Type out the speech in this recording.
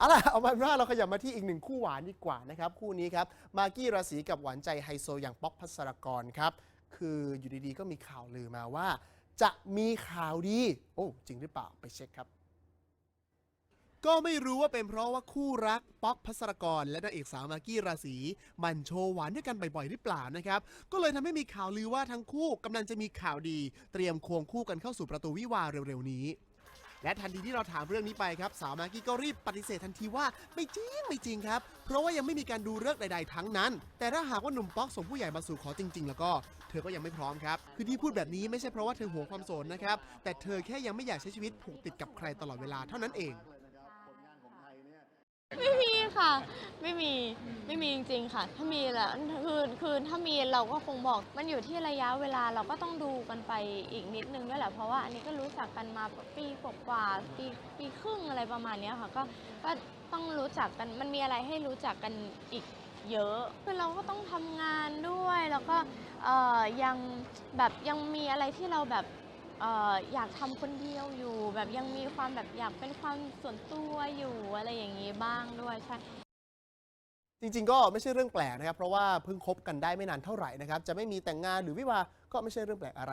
เอาล่ะเอาเป็นว่าเราขยับมาที่อีกหนึ่งคู่หวานดีกว่านะครับคู่นี้ครับมากกี้ราศีกับหวานใจไฮโซอย่างป๊อกพัสรกรครับคืออยู่ดีๆก็มีข่าวลือมาว่า จะมีข่าวดี โอ้จริงหรือเปล่าไปเช็คครับ ก็ไม่รู้ว่าเป็นเพราะว่าคู่รักป๊อกพัสรกร และนางเอกสาวมากกี้ราศีมันโชว์หวานด้วยกันบ่อยๆหรือเปล่านะครับ ก็เลยทำให้มีข่าวลือว่าทั้งคู่กำลังจะมีข่าวดี เตรียมควงคู่กันเข้าสู่ประตูวิวาห์เร็วๆนี้ และทันทีที่เราถามเรื่องนี้ไปครับ สาวมากกี้ก็รีบปฏิเสธทันทีว่าไม่จริงไม่จริงครับ เพราะว่ายังไม่มีการดูเลิกษ์ใด ๆ ทั้งนั้น แต่ถ้าหากว่าหนุ่มป๊อกส่งผู้ใหญ่มาสู่ขอจริง ๆ แล้วก็เธอก็ยังไม่พร้อมครับ คือที่พูดแบบนี้ไม่ใช่เพราะว่าเธอหวงความโสดนะครับแต่เธอแค่ยังไม่อยากใช้ชีวิตผูกติดกับใครตลอดเวลาเท่านั้นเอง ไม่มีไม่มีจริง ๆ ค่ะ ถ้ามีแหละคือคือถ้ามีเราก็คงบอกมันอยู่ที่ระยะเวลาเราก็ต้องดูกันไปอีกนิดนึงด้วยแหละเพราะว่าอันนี้ก็รู้จักกันมาปีกว่าปีปีครึ่งอะไรประมาณนี้ค่ะก็ก็ต้องรู้จักกันมันมีอะไรให้รู้จักกันอีกเยอะคือเราก็ต้องทำงานด้วยแล้วก็ยังแบบยังมีอะไรที่เราแบบเอ่ออยากทำคนเดียวอยู่ แบบยังมีความแบบอยากเป็นความส่วนตัวอยู่อะไรอย่างนี้บ้างด้วยใช่ จริงๆ ก็ไม่ใช่เรื่องแปลกนะครับ เพราะว่าเพิ่งคบกันได้ไม่นานเท่าไหร่นะครับ จะไม่มีแต่งงานหรือวิวาห์ก็ไม่ใช่เรื่องแปลกอะไร